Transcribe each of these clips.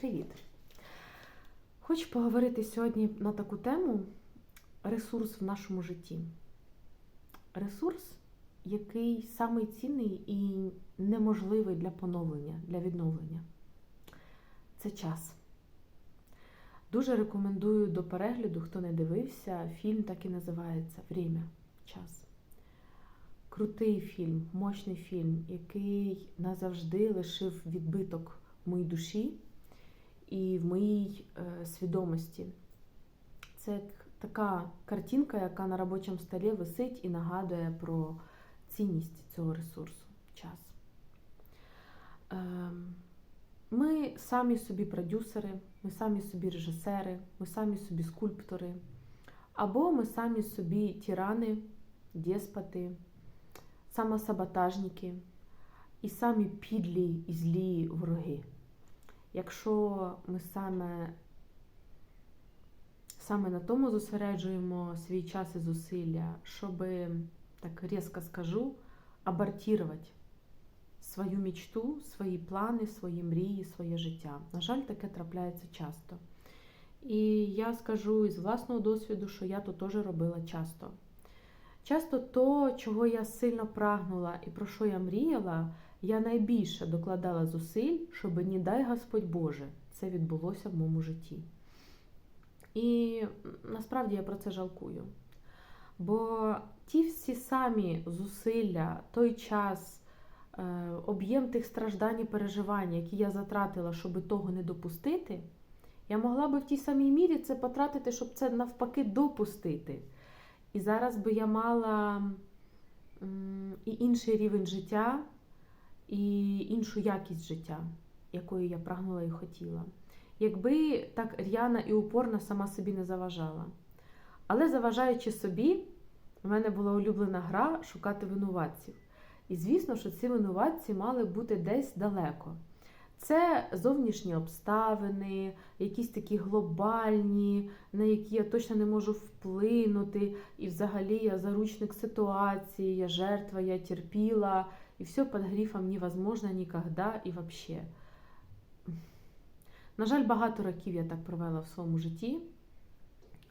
Привіт! Хочу поговорити сьогодні на таку тему ресурс в нашому житті. Ресурс, який самий цінний і неможливий для поновлення, для відновлення. Це час. Дуже рекомендую до перегляду, хто не дивився, фільм так і називається Время. Час. Крутий фільм, мощний фільм, який назавжди лишив відбиток моїй душі і в моїй е, свідомості. Це така картинка, яка на робочому столі висить і нагадує про цінність цього ресурсу час. Е, ми самі собі продюсери, ми самі собі режисери, ми самі собі скульптори, або ми самі собі тирани, деспоти, самосаботажники і самі підлі і злі вороги. Якщо ми саме, саме на тому зосереджуємо свій час і зусилля, щоб, так різко скажу, абортувати свою мечту, свої плани, свої мрії, своє життя. На жаль, таке трапляється часто. І я скажу із власного досвіду, що я то теж робила часто. Часто то, чого я сильно прагнула і про що я мріяла, я найбільше докладала зусиль, щоб, не дай Господь Боже, це відбулося в моєму житті. І насправді я про це жалкую. Бо ті всі самі зусилля, той час, е, об'єм тих страждань і переживань, які я затратила, щоб того не допустити, я могла би в тій самій мірі це потратити, щоб це навпаки допустити. І зараз би я мала і інший рівень життя, і іншу якість життя, якої я прагнула і хотіла. Якби так р'яна і упорна сама собі не заважала. Але заважаючи собі, у мене була улюблена гра шукати винуватців. І звісно, що ці винуватці мали бути десь далеко. Це зовнішні обставини, якісь такі глобальні, на які я точно не можу вплинути. І взагалі я заручник ситуації, я жертва, я терпіла, і все під грифом невозможно ніколи і вообще. На жаль, багато років я так провела в своєму житті,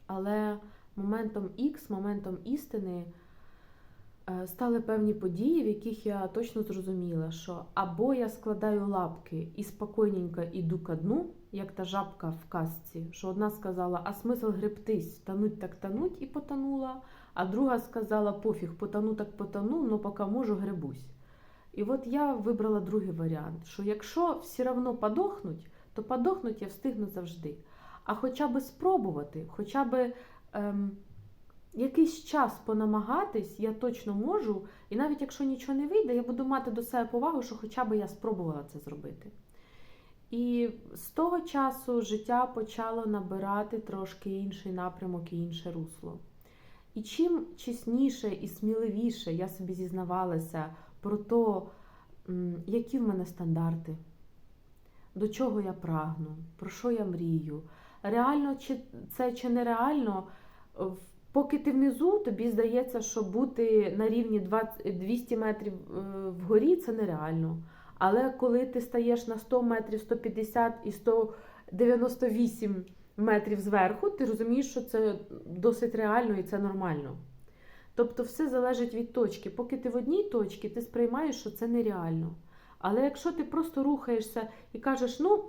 але моментом Х, моментом істини стали певні події, в яких я точно зрозуміла, що або я складаю лапки і спокійненько іду ко дну, як та жабка в казці, що одна сказала, а смисл гребтись, тануть так тануть і потонула, а друга сказала, пофіг, потону так потону, но поки можу гребусь. І от я вибрала другий варіант: що якщо все одно подохнуть, то подохнуть я встигну завжди. А хоча б спробувати, хоча б. Ем, якийсь час понамагатись, я точно можу, і навіть якщо нічого не вийде, я буду мати до себе повагу, що хоча б я спробувала це зробити. І з того часу життя почало набирати трошки інший напрямок і інше русло. І чим чесніше і сміливіше я собі зізнавалася про те, які в мене стандарти, до чого я прагну, про що я мрію, реально чи це чи нереально, Поки ти внизу, тобі здається, що бути на рівні 20, 200 метрів е, вгорі це нереально. Але коли ти стаєш на 100 метрів, 150 і 198 метрів зверху, ти розумієш, що це досить реально і це нормально. Тобто все залежить від точки. Поки ти в одній точці, ти сприймаєш, що це нереально. Але якщо ти просто рухаєшся і кажеш, ну.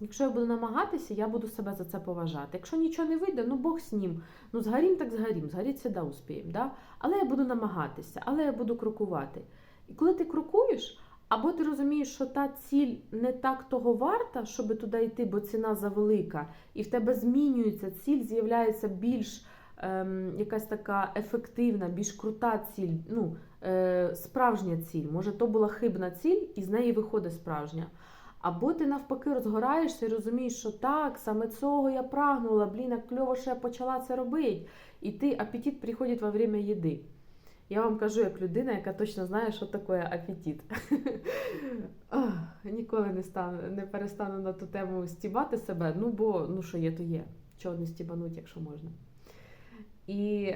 Якщо я буду намагатися, я буду себе за це поважати. Якщо нічого не вийде, ну Бог з ним. Ну, згорім, так згорім, згоріть сюди успіємо. Да? Але я буду намагатися, але я буду крокувати. І коли ти крокуєш, або ти розумієш, що та ціль не так того варта, щоб туди йти, бо ціна завелика, і в тебе змінюється ціль, з'являється більш ем, якась така ефективна, більш крута ціль, ну, е, справжня ціль. Може, то була хибна ціль, і з неї виходить справжня. Або ти навпаки розгораєшся і розумієш, що так, саме цього я прагнула, блін, як кльово, я почала це робити. І ти апетит приходить во время їди. Я вам кажу, як людина, яка точно знає, що таке апетит. Ніколи не стану, не перестану на ту тему стібати себе, ну бо ну що є, то є. Чого не стібануть, якщо можна. І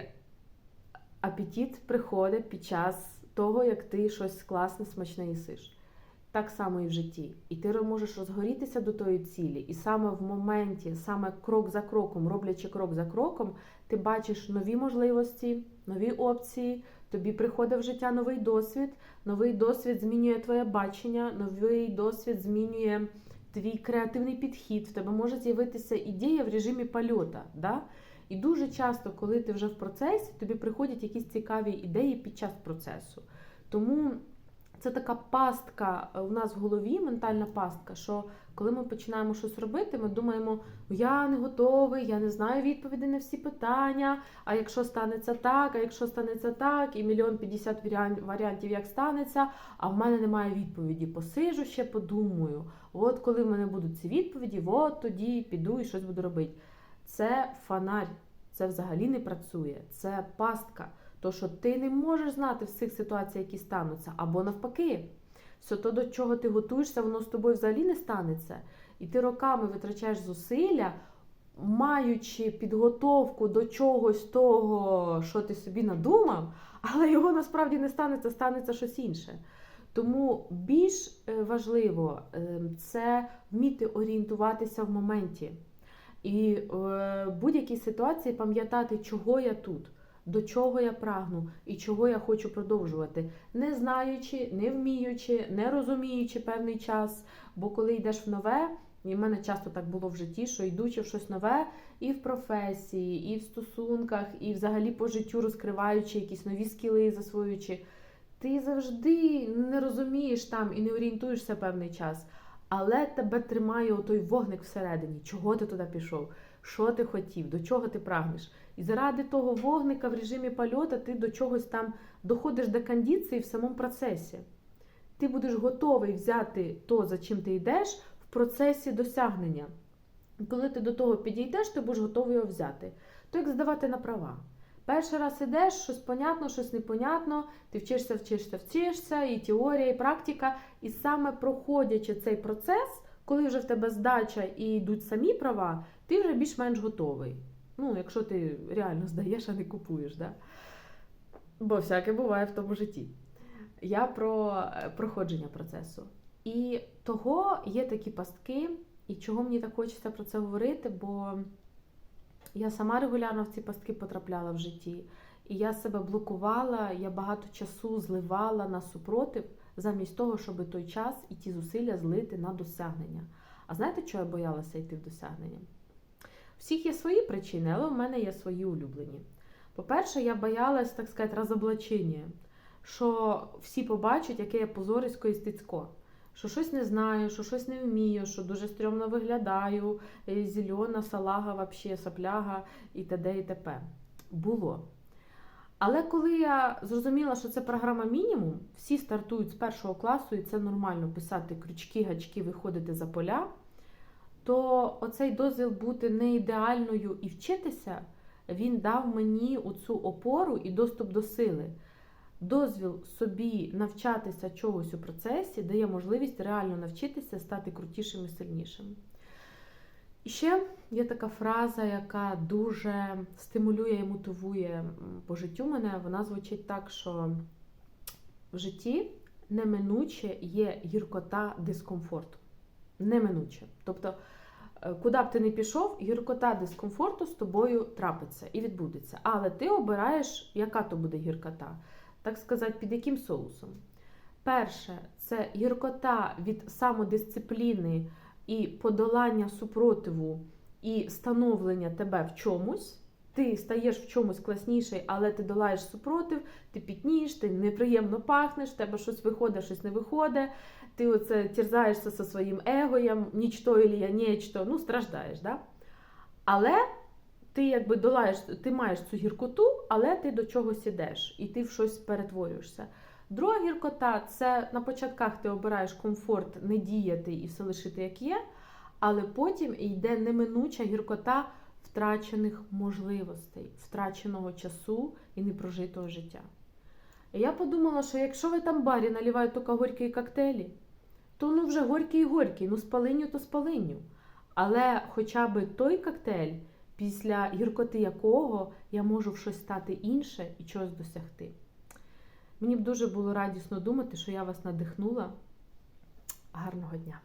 апетит приходить під час того, як ти щось класне, смачне їсиш. Так само і в житті. І ти можеш розгорітися до тої цілі, і саме в моменті, саме крок за кроком, роблячи крок за кроком, ти бачиш нові можливості, нові опції. Тобі приходить в життя новий досвід. Новий досвід змінює твоє бачення, новий досвід змінює твій креативний підхід. В тебе може з'явитися ідея в режимі польота. Да? І дуже часто, коли ти вже в процесі, тобі приходять якісь цікаві ідеї під час процесу. Тому це така пастка у нас в голові, ментальна пастка, що коли ми починаємо щось робити, ми думаємо, я не готовий, я не знаю відповіді на всі питання. А якщо станеться так, а якщо станеться так, і мільйон п'ятдесят варіантів, як станеться, а в мене немає відповіді. Посижу ще подумаю. От коли в мене будуть ці відповіді, от тоді піду і щось буду робити. Це фонарь, це взагалі не працює, це пастка. То, що ти не можеш знати всіх ситуацій, які стануться, або навпаки, все то, до чого ти готуєшся, воно з тобою взагалі не станеться. І ти роками витрачаєш зусилля, маючи підготовку до чогось того, що ти собі надумав, але його насправді не станеться, станеться щось інше. Тому більш важливо це вміти орієнтуватися в моменті. І в будь-якій ситуації пам'ятати, чого я тут до чого я прагну і чого я хочу продовжувати, не знаючи, не вміючи, не розуміючи певний час. Бо коли йдеш в нове, і в мене часто так було в житті, що йдучи в щось нове, і в професії, і в стосунках, і взагалі по життю розкриваючи якісь нові скіли, засвоюючи, ти завжди не розумієш там і не орієнтуєшся певний час. Але тебе тримає той вогник всередині, чого ти туди пішов, що ти хотів, до чого ти прагнеш. І заради того вогника в режимі польота ти до чогось там доходиш до кондиції в самому процесі. Ти будеш готовий взяти то, за чим ти йдеш, в процесі досягнення. І Коли ти до того підійдеш, ти будеш готовий його взяти. То як здавати на права. Перший раз ідеш, щось понятно, щось непонятно, ти вчишся, вчишся, вчишся, і теорія, і практика. І саме проходячи цей процес, коли вже в тебе здача і йдуть самі права, ти вже більш-менш готовий. Ну, якщо ти реально здаєш, а не купуєш. Да? Бо всяке буває в тому житті. Я про е, проходження процесу. І того є такі пастки, і чого мені так хочеться про це говорити, бо я сама регулярно в ці пастки потрапляла в житті. І я себе блокувала, я багато часу зливала на супротив, замість того, щоб той час і ті зусилля злити на досягнення. А знаєте, чого я боялася йти в досягнення? Всіх є свої причини, але в мене є свої улюблені. По-перше, я боялась, так сказати, розоблачення, що всі побачать, яке я позорисько і стицько. Що щось не знаю, що щось не вмію, що дуже стрьомно виглядаю, зелена, салага, вообще, сапляга і т.д. і т.п. Було. Але коли я зрозуміла, що це програма мінімум, всі стартують з першого класу, і це нормально писати крючки, гачки, виходити за поля то оцей дозвіл бути не ідеальною і вчитися, він дав мені оцю опору і доступ до сили. Дозвіл собі навчатися чогось у процесі дає можливість реально навчитися стати крутішим і сильнішим. І ще є така фраза, яка дуже стимулює і мотивує по життю мене. Вона звучить так, що в житті неминуче є гіркота дискомфорту. Неминуче. Тобто Е, куди б ти не пішов, гіркота дискомфорту з тобою трапиться і відбудеться. Але ти обираєш, яка то буде гіркота, так сказати, під яким соусом. Перше, це гіркота від самодисципліни і подолання супротиву і становлення тебе в чомусь. Ти стаєш в чомусь класніший, але ти долаєш супротив, ти пітнієш, ти неприємно пахнеш, в тебе щось виходить, щось не виходить ти оце терзаєшся зі своїм егоєм, нічто і я нічто, ну, страждаєш. Да? Але ти якби долаєш, ти маєш цю гіркоту, але ти до чогось ідеш і ти в щось перетворюєшся. Друга гіркота це на початках ти обираєш комфорт не діяти і все лишити, як є, але потім йде неминуча гіркота втрачених можливостей, втраченого часу і непрожитого життя. І я подумала, що якщо ви там барі наливають тільки горькі коктейлі, то ну вже горький і горький, ну спалиню то спалиню. Але хоча б той коктейль, після гіркоти якого я можу в щось стати інше і чогось досягти. Мені б дуже було радісно думати, що я вас надихнула. Гарного дня!